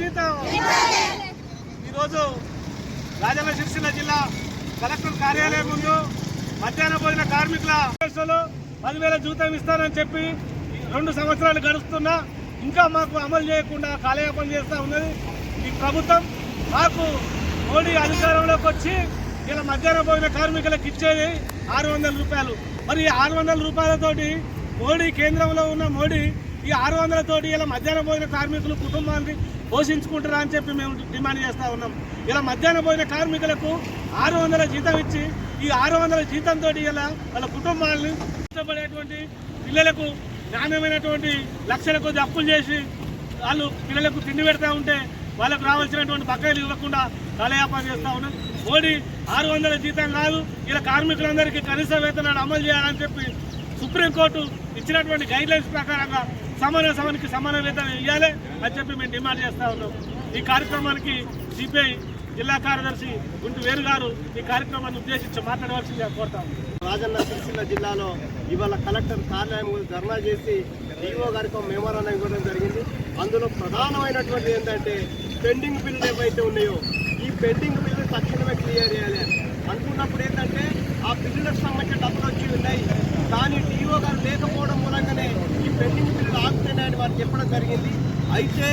జీతం. ఈరోజు రాజన్న సిరిసిల్ల జిల్లా కలెక్టర్ కార్యాలయం ముందు మధ్యాహ్న భోజన కార్మికుల పదివేల జీతం ఇస్తానని చెప్పి రెండు సంవత్సరాలు గడుస్తున్నా ఇంకా మాకు అమలు చేయకుండా కాలయాపన చేస్తూ ఉన్నది. ఈ ప్రభుత్వం మాకు మోడీ అధికారంలోకి వచ్చి ఇలా మధ్యాహ్న భోజన కార్మికులకు ఇచ్చేది ఆరు వందల రూపాయలు. మరి ఈ ఆరు వందల రూపాయలతోటి మోడీ కేంద్రంలో ఉన్న మోడీ ఈ ఆరు వందలతోటి ఇలా మధ్యాహ్న భోజన కార్మికులు కుటుంబానికి పోషించుకుంటారా అని చెప్పి మేము డిమాండ్ చేస్తూ ఉన్నాం. ఇలా మధ్యాహ్నం పోయిన కార్మికులకు ఆరు వందల జీతం ఇచ్చి ఈ ఆరు వందల జీతంతో ఇలా వాళ్ళ కుటుంబాలను ఇష్టపడేటువంటి పిల్లలకు నాణ్యమైనటువంటి లక్షల కొద్ది అప్పులు చేసి వాళ్ళు పిల్లలకు తిండి పెడతా ఉంటే వాళ్ళకు రావాల్సినటువంటి బకాయిలు ఇవ్వకుండా కాలయాపన చేస్తూ ఉన్నాం. మోడీ ఆరు వందల జీతం కాదు ఇలా కార్మికులందరికీ కనీస వేతనాలు అమలు చేయాలని చెప్పి సుప్రీంకోర్టు ఇచ్చినటువంటి గైడ్ లైన్స్ ప్రకారంగా సమాన సమానికి సమాన వేతనం ఇవ్వాలి అని చెప్పి మేము డిమాండ్ చేస్తూ ఉన్నాం. ఈ కార్యక్రమానికి సిపిఐ జిల్లా కార్యదర్శి గుంటు వేరు గారు ఈ కార్యక్రమాన్ని ఉద్దేశించి మాట్లాడవలసిందిగా కోరుతాం రాజన్న సిరిసిల్ల జిల్లాలో ఇవాళ కలెక్టర్ కార్యాలయం ధర్నా చేసి డిఓ గారికి మెమోరాన్ని ఇవ్వడం జరిగింది. అందులో ప్రధానమైనటువంటి ఏంటంటే పెండింగ్ బిల్లు ఏవైతే ఉన్నాయో ఈ పెండింగ్ బిల్లు తక్షణమే క్లియర్ చేయాలి అనుకున్నప్పుడు ఏంటంటే ఆ బిల్లులకు సంబంధించిన డబ్బులు వచ్చి ఉన్నాయి కానీ డిఓ గారు లేకపోవడం మూలంగానే ఈ పెండింగ్ బిల్లులు ఆగుతున్నాయని వారు చెప్పడం జరిగింది. అయితే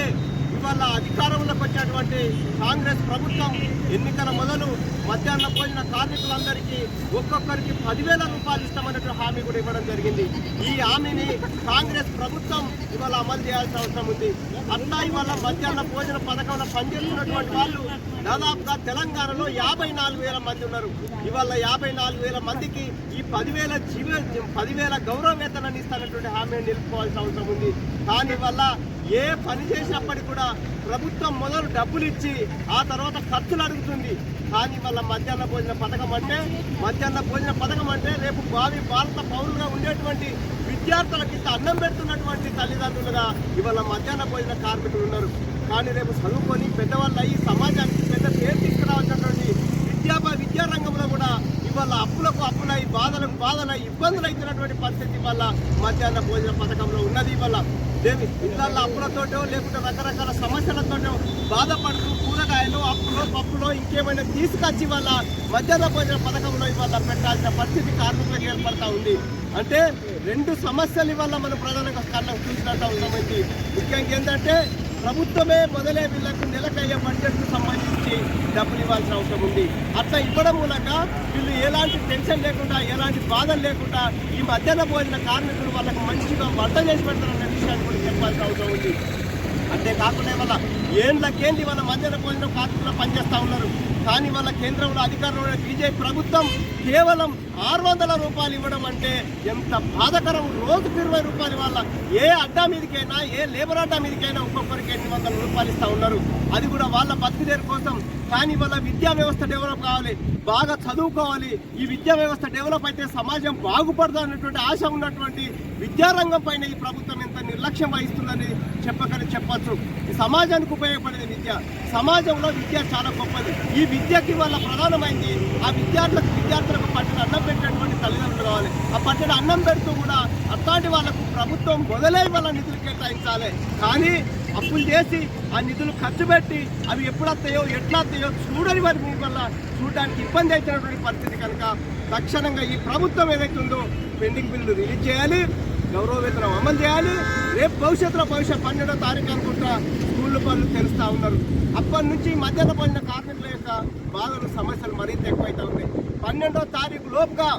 ఇవాళ అధికారంలోకి వచ్చినటువంటి కాంగ్రెస్ ప్రభుత్వం ఎన్నికల మొదలు మధ్యాహ్న భోజన కార్మికులందరికీ ఒక్కొక్కరికి పదివేల రూపాయలు ఇస్తామన్నట్టు హామీ కూడా ఇవ్వడం జరిగింది. ఈ హామీని కాంగ్రెస్ ప్రభుత్వం ఇవాళ అమలు చేయాల్సిన అవసరం ఉంది. అట్లా ఇవాళ మధ్యాహ్న భోజన పథకంలో పనిచేస్తున్నటువంటి వాళ్ళు దాదాపుగా తెలంగాణలో యాభై నాలుగు వేల మంది ఉన్నారు. ఇవాళ యాభై నాలుగు వేల మందికి ఈ పదివేల జీవ పదివేల గౌరవ వేతనాన్ని ఇస్తానటువంటి హామీని నిలుపుకోవాల్సిన అవసరం ఉంది. దానివల్ల ఏ పని చేసినప్పటికీ కూడా ప్రభుత్వం మొదలు డబ్బులు ఇచ్చి ఆ తర్వాత ఖర్చులు అడుగుతుంది. కానీ వాళ్ళ మధ్యాహ్న భోజన పథకం అంటే మధ్యాహ్న భోజన పథకం అంటే రేపు భావి భారత పౌరులుగా ఉండేటువంటి విద్యార్థులకు ఇంత అన్నం పెడుతున్నటువంటి తల్లిదండ్రులుగా ఇవాళ మధ్యాహ్న భోజన కార్మికులు ఉన్నారు. కానీ రేపు చదువుకొని పెద్దవాళ్ళు అయ్యి సమాజానికి ఏం పేరు తీసుకురావాల్సినటువంటి విద్యా విద్యా రంగంలో కూడా ఇవాళ అప్పులకు అప్పులై బాధలకు బాధల ఇబ్బందులు అవుతున్నటువంటి పరిస్థితి వల్ల మధ్యాహ్న భోజన పథకంలో ఉన్నది ఇవాళ. దేవి ఇళ్ళల్లో అప్పులతోటో లేకుంటే రకరకాల సమస్యలతోటో బాధపడుతూ కూరగాయలు అప్పులో పప్పులో ఇంకేమైనా తీసుకొచ్చి వాళ్ళ మధ్యాహ్న భోజన పథకంలో ఇవాళ పెట్టాల్సిన పరిస్థితి కార్మికులకు ఏర్పడతా ఉంది. అంటే రెండు సమస్యలు ఇవాళ మనం ప్రధానంగా కళ్ళకు చూసినట్టు ఉన్నామండి ముఖ్యంగా ఏంటంటే ప్రభుత్వమే మొదలే వీళ్ళకు నెలకయ్యే బడ్జెట్కు సంబంధించి డబ్బులు ఇవ్వాల్సిన అవసరం ఉంది. అట్లా ఇవ్వడం మూలక వీళ్ళు ఎలాంటి టెన్షన్ లేకుండా ఎలాంటి బాధలు లేకుండా ఈ మధ్యాహ్న భోజన కార్మికులు వాళ్ళకు మంచిగా వంట చేసి పెడతారనే విషయాన్ని కూడా చెప్పాల్సిన అవసరం ఉంది. అంతేకాకుండా వల్ల ఏండ్లకేంది వాళ్ళ మధ్యాహ్న భోజనం కార్మికులు పనిచేస్తూ ఉన్నారు? కానీ వాళ్ళ కేంద్రంలో అధికారంలో ఉన్న బీజేపీ ప్రభుత్వం కేవలం ఆరు వందల రూపాయలు ఇవ్వడం అంటే ఎంత బాధకరం. రోజుకు ఇరవై రూపాయలు వాళ్ళ ఏ అడ్డా మీదకైనా ఏ లేబర్ అడ్డా మీదకైనా ఒక్కొక్కరికి ఎన్ని వందల రూపాయలు ఇస్తూ ఉన్నారు. అది కూడా వాళ్ళ బతుకుదేరు కోసం. కానీ వాళ్ళ విద్యా వ్యవస్థ డెవలప్ కావాలి బాగా చదువుకోవాలి. ఈ విద్యా వ్యవస్థ డెవలప్ అయితే సమాజం బాగుపడదు అన్నటువంటి ఆశ ఉన్నటువంటి విద్యారంగం పైన ఈ ప్రభుత్వం ఎంత నిర్లక్ష్యం వహిస్తుందని చెప్పకని చెప్పచ్చు. సమాజానికి ఉపయోగపడేది విద్య. సమాజంలో విద్య చాలా గొప్పది. ఈ విద్యకి వాళ్ళ ప్రధానమైంది ఆ విద్యార్థులకు విద్యార్థులకు పట్టిన అన్నం పెట్టేటువంటి తల్లిదండ్రులు కావాలి. ఆ పట్టిన అన్నం పెడుతూ కూడా అట్లాంటి వాళ్ళకు ప్రభుత్వం మొదలై వాళ్ళ నిధులు కేటాయించాలి. కానీ అప్పులు చేసి ఆ నిధులు ఖర్చు పెట్టి అవి ఎప్పుడొస్తాయో ఎట్లా వస్తాయో చూడని వారి మీ వల్ల చూడడానికి ఇబ్బంది అవుతున్నటువంటి పరిస్థితి కనుక తక్షణంగా ఈ ప్రభుత్వం ఏదైతే ఉందో పెండింగ్ బిల్లు రిలీజ్ చేయాలి. గౌరవ వేతనం అమలు చేయాలి. రేపు భవిష్యత్తులో భవిష్యత్ పన్నెండో తారీఖు అనుకుంటా స్కూళ్ళు పనులు తెలుస్తూ ఉన్నారు. అప్పటి నుంచి మధ్యాహ్న పడిన కార్మికుల యొక్క బాధలు సమస్యలు మరింత ఎక్కువైతే ఉన్నాయి. పన్నెండో తారీఖు లోపుగా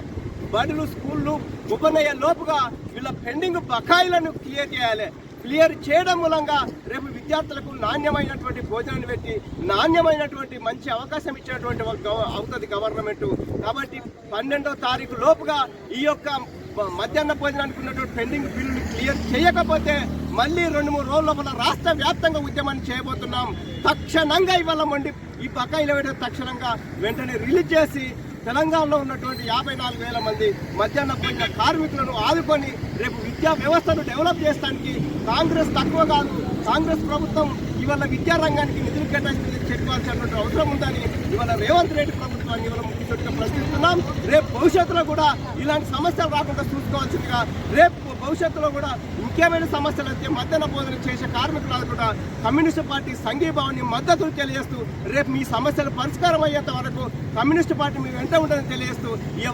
బడులు స్కూళ్ళు ఓపెన్ లోపుగా వీళ్ళ పెండింగ్ బకాయిలను క్లియర్ చేయాలి. క్లియర్ చేయడం మూలంగా రేపు విద్యార్థులకు నాణ్యమైనటువంటి భోజనాన్ని పెట్టి నాణ్యమైనటువంటి మంచి అవకాశం ఇచ్చేటువంటి ఒక అవుతుంది గవర్నమెంట్. కాబట్టి పన్నెండో తారీఖు లోపుగా ఈ యొక్క మధ్యాహ్న భోజనానికి ఉన్నటువంటి పెండింగ్ బిల్లుని క్లియర్ చేయకపోతే మళ్ళీ రెండు మూడు రోజుల లోపల రాష్ట్ర వ్యాప్తంగా ఉద్యమాన్ని చేయబోతున్నాం. తక్షణంగా ఇవాళ మండి ఈ బకాయిల వెంటనే తక్షణంగా వెంటనే రిలీజ్ చేసి తెలంగాణలో ఉన్నటువంటి యాభై నాలుగు వేల మంది మధ్యాహ్న భోజన కార్మికులను ఆదుకొని రేపు విద్యా వ్యవస్థను డెవలప్ చేయడానికి కాంగ్రెస్ తక్కువ కాదు. కాంగ్రెస్ ప్రభుత్వం ఇవాళ విద్యారంగానికి నిధులు కేటాయించి చెప్పాల్సినటువంటి అవసరం ఉందని ఇవాళ రేవంత్ రెడ్డి ప్రభుత్వాన్ని చేయాలని ఇవాళ ముఖ్యమంత్రిగా ప్రశ్నిస్తున్నాం. రేపు భవిష్యత్తులో కూడా ఇలాంటి సమస్యలు రాకుండా చూసుకోవాల్సిందిగా రేపు భవిష్యత్తులో కూడా ఇంకేమైనా సమస్యలు అయితే మధ్యాహ్న భోజనం చేసే కార్మికులు కూడా కమ్యూనిస్ట్ పార్టీ సంఘీభావాన్ని మద్దతు తెలియజేస్తూ రేపు మీ సమస్యలు పరిష్కారం అయ్యేంత వరకు కమ్యూనిస్ట్ పార్టీ మీ వెంట ఉంటుందని తెలియజేస్తూ ఈ